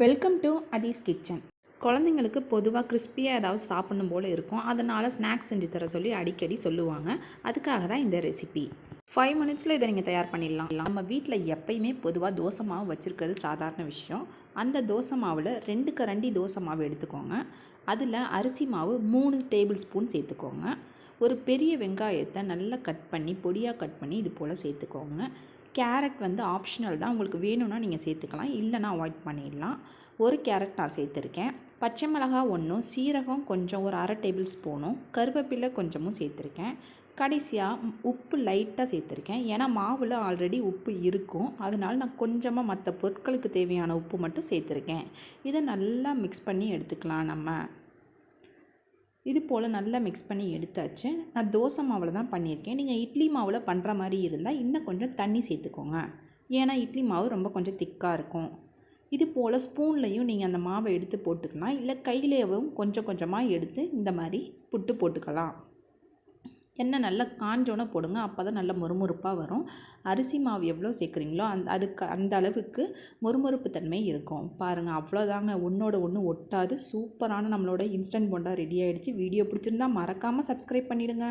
Welcome to அதீஸ் kitchen குழந்தைங்களுக்கு பொதுவாக கிறிஸ்பியாக ஏதாவது சாப்பிடணும் போல் இருக்கும். அதனால் ஸ்நாக்ஸ் செஞ்சு தர சொல்லி அடிக்கடி சொல்லுவாங்க. அதுக்காக தான் இந்த ரெசிபி ஃபைவ் மினிட்ஸில் இதை நீங்கள் தயார் பண்ணிடலாம். நம்ம வீட்டில் எப்பயுமே பொதுவாக தோசை மாவு வச்சுருக்கிறது சாதாரண விஷயம். அந்த தோசை மாவில் ரெண்டு கரண்டி தோசை மாவு எடுத்துக்கோங்க. அதில் அரிசி மாவு மூணு டேபிள் ஸ்பூன் சேர்த்துக்கோங்க. ஒரு பெரிய வெங்காயத்தை நல்லா கட் பண்ணி பொடியாக கட் பண்ணி இது போல் சேர்த்துக்கோங்க. கேரட் வந்து ஆப்ஷனல் தான். உங்களுக்கு வேணும்னா நீங்கள் சேர்த்துக்கலாம். இல்லைனா அவாய்ட் பண்ணிடலாம். ஒரு கேரட் நான் சேர்த்துருக்கேன். பச்சை மிளகா ஒன்றும் சீரகம் கொஞ்சம் ஒரு அரை டேபிள் ஸ்பூனும் கருவேப்பிலை கொஞ்சமும் சேர்த்துருக்கேன். கடைசியாக உப்பு லைட்டாக சேர்த்துருக்கேன். ஏன்னா மாவில் ஆல்ரெடி உப்பு இருக்கும். அதனால் நான் கொஞ்சமாக மற்ற பொருட்களுக்கு தேவையான உப்பு மட்டும் சேர்த்துருக்கேன். இதை நல்லா மிக்ஸ் பண்ணி எடுத்துக்கலாம் நம்ம. இது போல் நல்லா மிக்ஸ் பண்ணி எடுத்தாச்சு. நான் தோசை மாவில் தான் பண்ணியிருக்கேன். நீங்கள் இட்லி மாவில் பண்ணுற மாதிரி இருந்தால் இன்னும் கொஞ்சம் தண்ணி சேர்த்துக்கோங்க. ஏன்னா இட்லி மாவு ரொம்ப கொஞ்சம் திக்காக இருக்கும். இது போல் ஸ்பூன்லேயும் நீங்கள் அந்த மாவை எடுத்து போட்டுக்கலாம். இல்லை கையிலேயும் கொஞ்சம் கொஞ்சமாக எடுத்து இந்த மாதிரி புட்டு போட்டுக்கலாம். எண்ணெய் நல்லா காஞ்சோன்னே போடுங்க அப்போ தான் நல்லா மொறுமொறுப்பாக வரும். அரிசி மாவு எவ்வளோ சேர்க்குறீங்களோ அந்த அதுக்கு அந்த அளவுக்கு மொறுமொறுப்பு தன்மை இருக்கும். பாருங்கள் அவ்வளோதாங்க ஒன்றோட ஒன்று ஒட்டாது. சூப்பரான நம்மளோட இன்ஸ்டன்ட் போண்டா ரெடி ஆகிடுச்சு வீடியோ பிடிச்சிருந்தா மறக்காமல் சப்ஸ்கிரைப் பண்ணிவிடுங்க